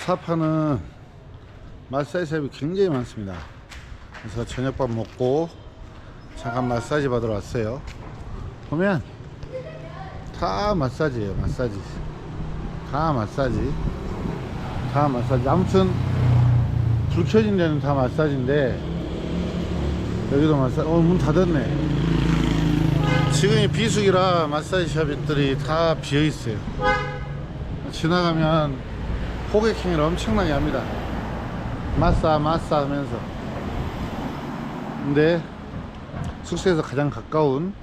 사파는 마사지샵이 굉장히 많습니다. 그래서 저녁밥 먹고 잠깐 마사지 받으러 왔어요. 보면 다 마사지예요, 마사지. 다 마사지. 다 마사지. 아무튼 불 켜진 데는 다 마사지인데 여기도 마사지. 어, 문 닫았네. 지금이 비수기라 마사지 샵들이 다 비어 있어요. 지나가면 호객행위를 엄청나게 합니다. 마사 마사 하면서. 근데 숙소에서 가장 가까운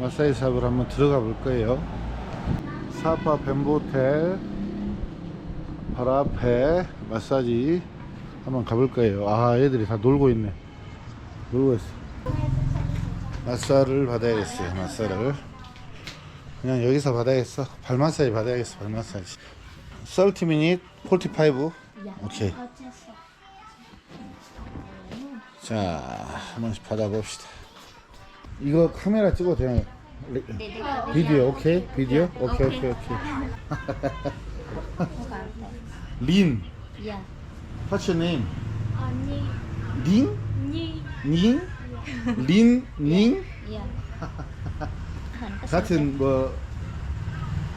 마사지 샵을 한번 들어가 볼 거예요. 사파 뱀보텔 바로 앞에 마사지 한번 가볼 거예요. 아, 애들이 다 놀고 있네. 놀고 있어. 마사를 받아야겠어요. 마사를. 그냥 여기서 받아야겠어. 발 마사지 받아야겠어. 발 마사지. 30 minute, 45. 오케이. 자, 한 번씩 받아봅시다. 이거 카메라 찍어도 되나요? 리- 비디오, 오케이? 비디오? 오케이, 오케이, 오케이. 린. Yeah. What's your name? Nhi. 린? Nhi. 닌? 린? 닌? Yeah. 같은 뭐,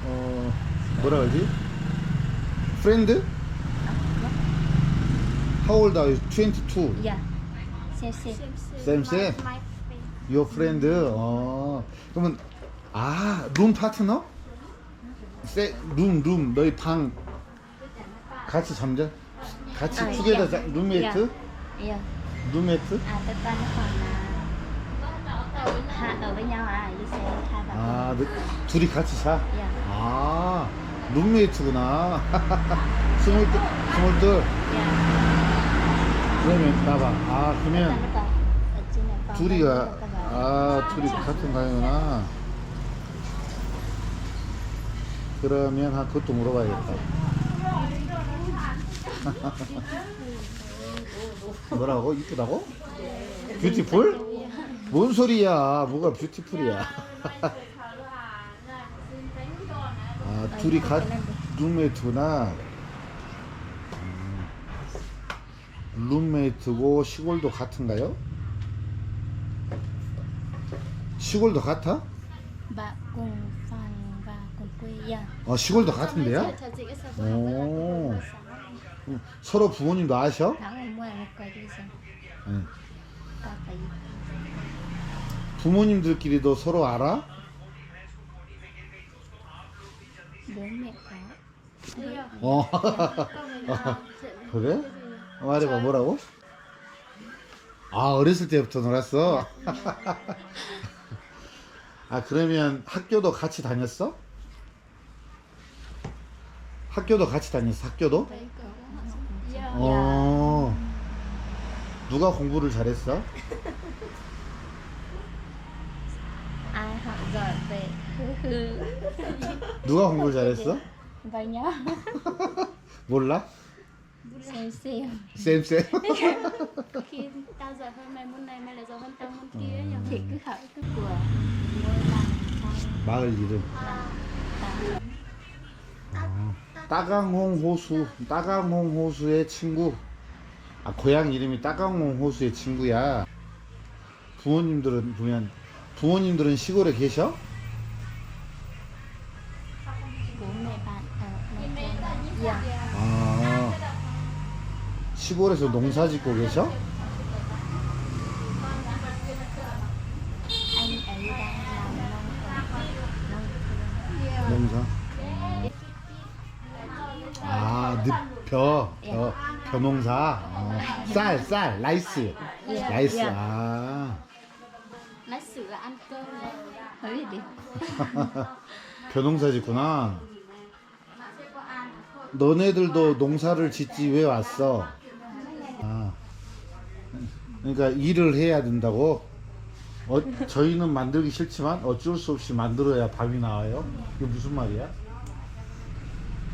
어, 뭐라 그러지? 프렌드? How old are you? 22. Yeah. Xem xem. Same, same. Your friend. 어. 그러면 아, 룸 파트너? 세, 룸, 룸. 너희 방 같이 잠자? 같이 아, 투게더 예. 자, 룸메이트? Yeah. 룸메이트? Là hai ở với nhau à? Đi xe hai bà con. 아, 너, 둘이 같이 자? Yeah. 아, 룸메이트구나. 스물둘, 스물둘. Yeah. 그러면 나봐. 아, 그러면 nó còn ở trên này còn 둘이가. 아 둘이 같은 가구나 그러면 아 그것도 물어봐야겠다 뭐라고 이쁘다고 뷰티풀 뭔 소리야 뭐가 뷰티풀이야 아 둘이 같 룸메이트구나 음. 룸메이트고 시골도 같은가요? 시골도 같아? Và cùng phòng và cùng quê. Yeah. 어 시골도 같은데요? 오 음, 서로 부모님도 아셔? 응. 부모님들끼리도 서로 알아? mẹ có. 어 그래? 말해봐 뭐라고? 아 어렸을 때부터 놀았어? 아 그러면 학교도 같이 다녔어? 학교도 같이 다녔어 학교도? 어 누가 공부를 잘했어? 누가 공부를 잘했어? nhớ 몰라? xem xem 쌤쌤 khi tao giỏi hơn mày môn này mày lại giỏi hơn tao môn kia nhỉ thì cứ hỏi cứ của ngôi làng xong 마을 이름 어, 따강홍 호수 따강홍 호수의 친구 아 고향 이름이 따강홍 호수의 친구야 부모님들은 보면 부모님들은 시골에 계셔? bố mẹ bạn ở nông 아 시골에서 농사 짓고 계셔? anh ấy đang làm nông thôn nông thôn 농사 아 늪벼 벼, 벼농사 어, 쌀, 쌀, 라이스 라이스. 아 sữa ăn cơm đi 벼농사 짓구나 너네들도 농사를 짓지 왜 왔어? 아, 그러니까 일을 해야 된다고? 어, 저희는 만들기 싫지만 어쩔 수 없이 만들어야 밥이 나와요? 이게 무슨 말이야?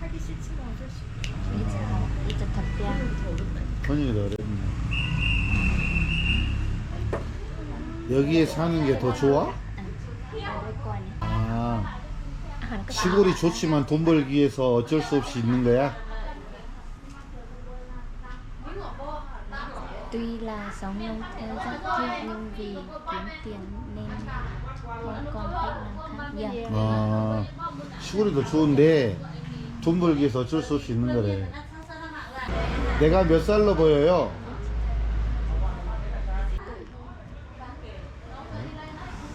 하기 싫지만 어쩔 수 이제 이제 답변 번역이 어렵네. 여기에 사는 게 더 좋아? 아, 시골이 좋지만 돈 벌기 위해서 어쩔 수 없이 있는 거야? tuy là sống nông thôn rất thích nhưng vì kiếm tiền nên không còn cách nào khác dạ 아, 시골이 더 좋은데 돈 벌기 위해서 어쩔 수 없이 있는 거래. 내가 몇 살로 보여요?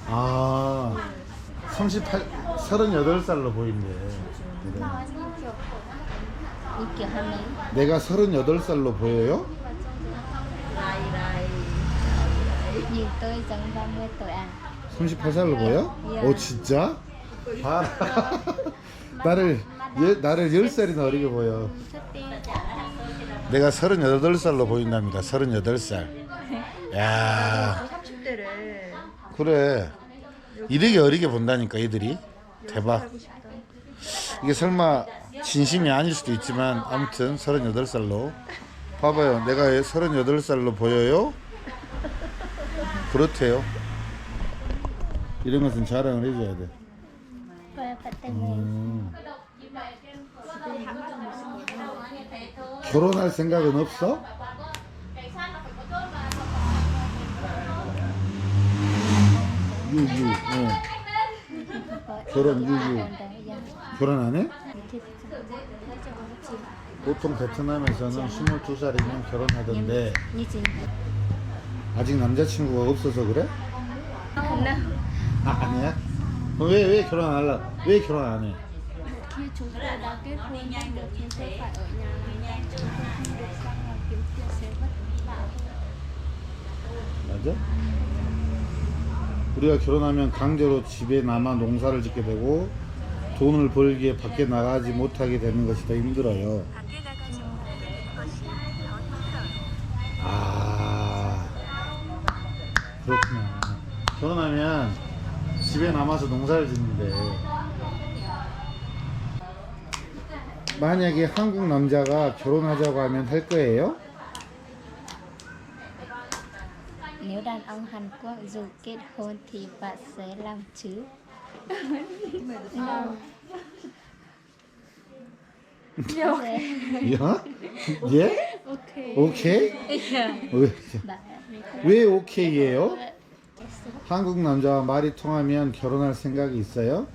아, 38, 38살로 보인대. 그래. hai mấy 내가 38살로 보여요? nhìn tôi giống 30 tuổi à 38살로 보여? 예. 오 진짜? 봐라 나를 예, 나를 10살이나 어리게 보여 내가 38살로 보인답니다 38살 야 30대래. 그래 이렇게 어리게 본다니까 애들이 대박 이게 설마 진심이 아닐 수도 있지만 아무튼 38살로 봐봐요 내가 38살로 보여요? 그렇대요 이런 것은 자랑을 해줘야 돼 음. 결혼할 생각은 없어? 유유 어. 결혼 dạ 결혼 안 해? 보통 베트남에서는 22살이면 결혼하던데 아직 남자친구가 없어서 그래? 아, 아니야? 왜, 왜 결혼 안 할라? 왜 결혼 안 해? khi chúng tôi đã kết hôn không được nhưng tôi phải ở nhà làm nhà chúng tôi không được ra ngoài kiếm tiền sẽ vất vả 맞아? 우리가 결혼하면 강제로 집에 남아 농사를 짓게 되고 돈을 벌기에 밖에 나가지 못하게 되는 것이 더 힘들어요. 아 그렇구나. 결혼하면 집에 남아서 농사를 짓는데 만약에 한국 남자가 결혼하자고 하면 할 거예요? đàn ông Hàn Quốc dù kết hôn thì bạn sẽ làm chứ Dạ, 야? 예? ok 오케이? 왜, bạn 왜 오케이예요? 한국 남자와 말이 통하면 결혼할 생각이 있어요?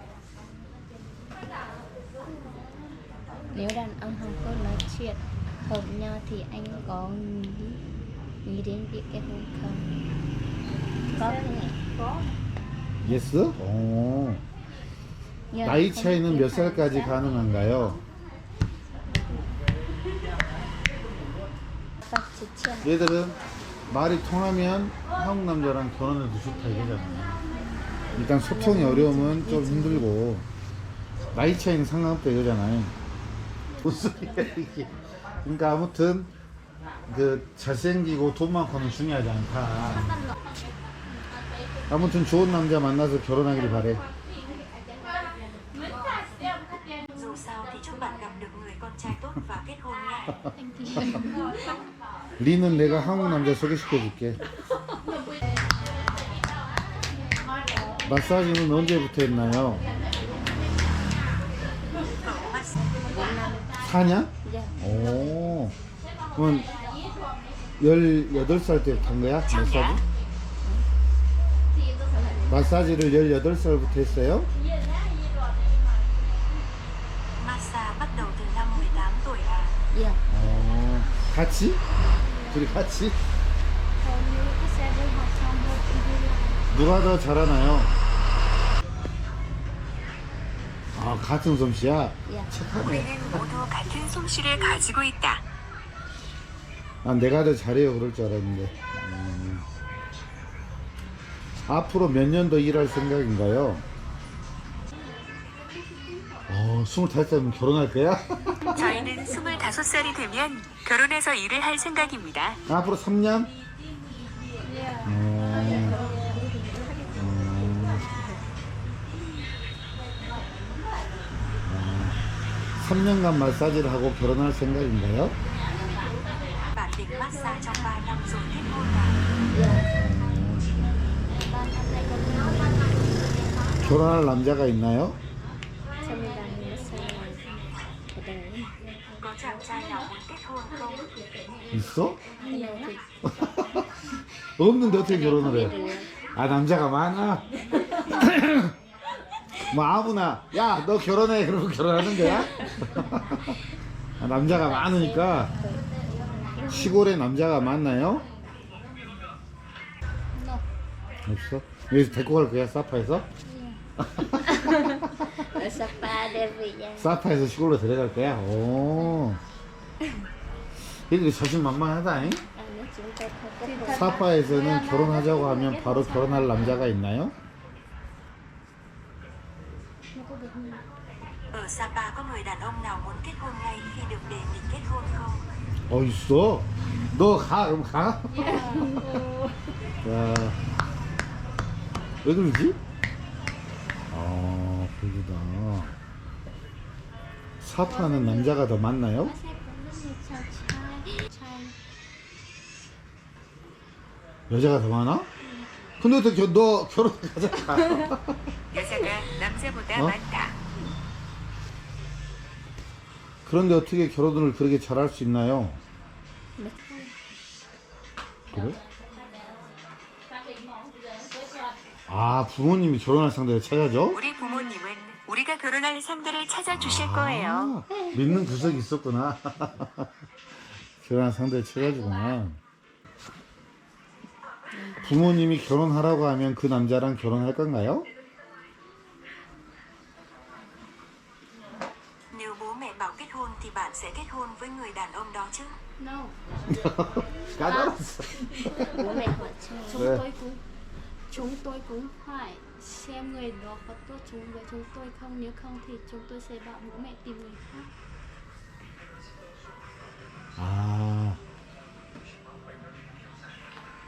nếu đàn ông Hàn Quốc nói chuyện hợp nhau thì anh có nghĩ, nghĩ đến việc kết hôn không 예스? 오. Nhưng 나이 차이는 몇 살까지? 가능한가요? 얘들은 말이 통하면 한국 남자랑 결혼해도 좋다 이거잖아. 일단 소통이 어려우면 좀 힘들고 나이 차이는 상관없다 이거잖아요. 무슨 소리야 이게? 그러니까 아무튼 그 잘생기고 돈 많고는 중요하지 않다. 아무튼 좋은 남자 만나서 결혼하길 바래. 리는 내가 한국 남자 소개시켜줄게. 마사지는 언제부터 했나요? Ở massage 4년? Dạ. 오. 그럼 18살 때간 거야? 마사지? 마사지를 18살부터 했어요? massage bắt đầu từ năm 18 tuổi à. Dạ. 어. 같이? 둘이 같이? 누가 더 잘하나요? 아, 같은 솜씨야? Dạ. 우리는 모두 같은 솜씨를 가지고 있다. 아, 내가 더 잘해요. 그럴 줄 알았는데. 음. 앞으로 몇 년 더 일할 생각인가요? 어, 25살이면 결혼할 거야? 저희는 25살이 되면 결혼해서 일을 할 생각입니다. 앞으로 3년? 어, 어. 어. 3년간 마사지를 하고 결혼할 생각인가요? Bạn định massage trong 3 năm rồi kết hôn à? 결혼할 남자가 있나요? 있어? 없는데 어떻게 결혼을 해? 아 남자가 많아? 뭐 아무나 야 너 결혼해 그러면 결혼하는 거야? 아, 남자가 많으니까 시골에 남자가 많나요? 없어? 여기서 데리고 갈 거야 사파에서? Vì gia 사파에서 시골로 데려갈 거야? 오 자신만만하다잉? không kết hôn 사파에서는 결혼하자고 하면 바로 결혼할 남자가 있나요? Ở Sapa có người đàn ông nào muốn kết hôn ngay khi được đề nghị kết hôn không? 어 있어. 너 가 그럼 가. 야, 왜 그러지? 아 그러다. 사파는 남자가 더 많나요? 여자가 더 많아? 근데 어떻게 겨- 너 결혼 가자. 여자가 남자보다 어? 많다. 그런데 어떻게 결혼을 그렇게 잘할 수 있나요? 그래? 아 부모님이 결혼할 상대를 찾아줘? 우리 부모님은 우리가 결혼할 상대를 찾아주실 거예요. 아, 믿는 구석이 있었구나. 결혼한 상대를 찾아주구나. 부모님이 결혼하라고 하면 그 남자랑 결혼할 건가요? Nếu bố mẹ bảo kết hôn thì bạn sẽ kết hôn với người đàn ông đó chứ? no 까다로웠어. bố mẹ hỏi cho chúng Dạ. tôi cũng chúng tôi cũng phải xem người đó có tốt chúng với chúng tôi không nếu không thì chúng tôi sẽ bảo bố mẹ tìm người khác 아.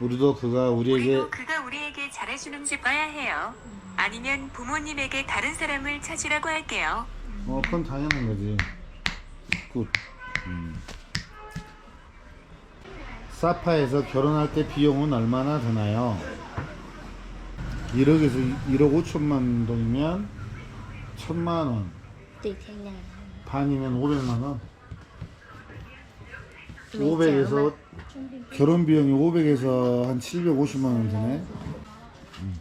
우리도 그가 우리에게 우리도 그가 우리에게 잘해주는지 봐야 해요. 아니면 부모님에게 다른 사람을 찾으라고 할게요. 어 그건 당연한 거지. 굿. 음. 사파에서 결혼할 때 비용은 얼마나 드나요? 1억에서 1억 5천만 동이면 천만 원, nhà 반이면 500만 원. Mấy 500에서 결혼 비용이 500에서 한 750만 원 드네. 음.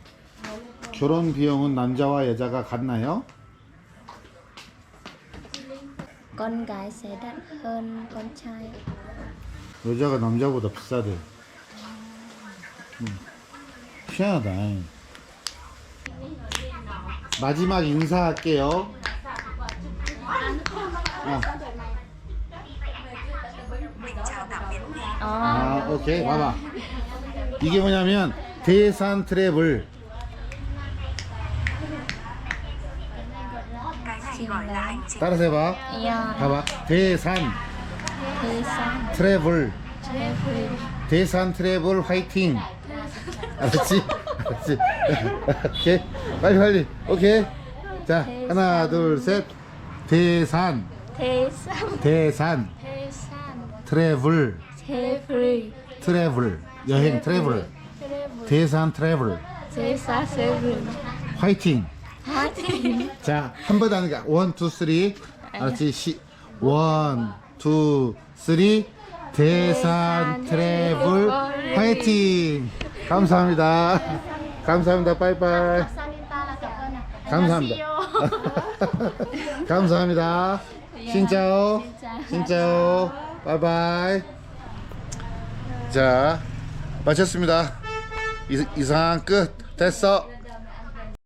결혼 비용은 남자와 여자가 같나요? con gái sẽ đắt hơn con trai 여자가 남자보다 비싸대. 음. 희한하다. 마지막 인사할게요. 아. 아, 오케이. 봐봐. 이게 뭐냐면 대산 트래블. 따라서 해봐. yeah 봐봐. 대산 sang 트래블. travel 대산 트래블 화이팅. 알았지? 알았지? 오케이. 빨리 빨리. 오케이. 자, 하나, 둘, 셋. 대산 대산 san 트래블 free 트래블 여행 트래블 대산 트래블 xa travel 화이팅. 화이팅 자, 한 번 하는 게 원, 투, 쓰리. 알았지? 시, 원, 투, 쓰리. 대산 트래블 화이팅. 감사합니다. 감사합니다. 빠이빠이. 감사합니다. 감사합니다. 신짜오. 신짜오. 바이바이. 자, 마쳤습니다. 이, 이상 끝. 됐어.